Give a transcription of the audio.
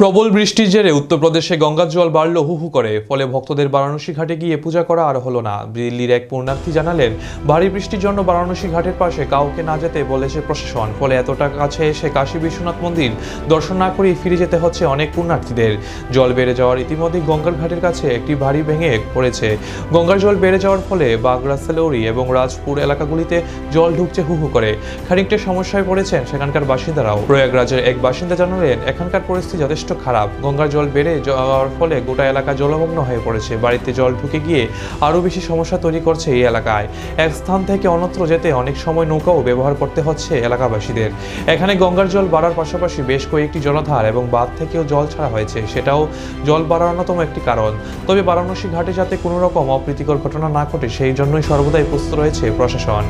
প্রবল বৃষ্টির জেরে উত্তরপ্রদেশে গঙ্গার জল বাড়ল হু হু করে। ফলে ভক্তদের বারাণসী ঘাটে গিয়ে পূজা করা আর হলো না। দিল্লির এক পুণ্যার্থী জানালেন, ভারী বৃষ্টির জন্য বারাণসী ঘাটের পাশে কাউকে না যেতে বলেছে প্রশাসন। ফলে এতটা কাছে এসে কাশী বিশ্বনাথ মন্দির দর্শন না করেই ফিরে যেতে হচ্ছে অনেক পুণ্যার্থীদের। জল বেড়ে যাওয়ার ইতিমধ্যেই গঙ্গার ঘাটের কাছে একটি ভারী ভেঙে পড়েছে। গঙ্গার জল বেড়ে যাওয়ার ফলে বাগড়া, সেলৌরি এবং রাজপুর এলাকাগুলিতে জল ঢুকছে হু হু করে। খানিকটা সমস্যায় পড়েছেন সেখানকার বাসিন্দারাও। প্রয়াগরাজের এক বাসিন্দা জানালেন, এখানকার পরিস্থিতি যথেষ্ট খারাপ। গঙ্গার জল বেড়ে যাওয়ার ফলে গোটা এলাকা জলমগ্ন হয়ে পড়েছে। বাড়িতে জল ঢুকে গিয়ে আরও বেশি সমস্যা তৈরি করছে এই এলাকায়। এক স্থান থেকে অন্যত্র যেতে অনেক সময় নৌকাও ব্যবহার করতে হচ্ছে এলাকাবাসীদের। এখানে গঙ্গার জল বাড়ার পাশাপাশি বেশ কয়েকটি জলাধার এবং বাঁধ থেকেও জল ছাড়া হয়েছে। সেটাও জল বাড়ার অন্যতম একটি কারণ। তবে বারাণসী ঘাটে যাতে কোনো রকম অপ্রীতিকর ঘটনা না ঘটে, সেই জন্যই সর্বদাই প্রস্তুত রয়েছে প্রশাসন।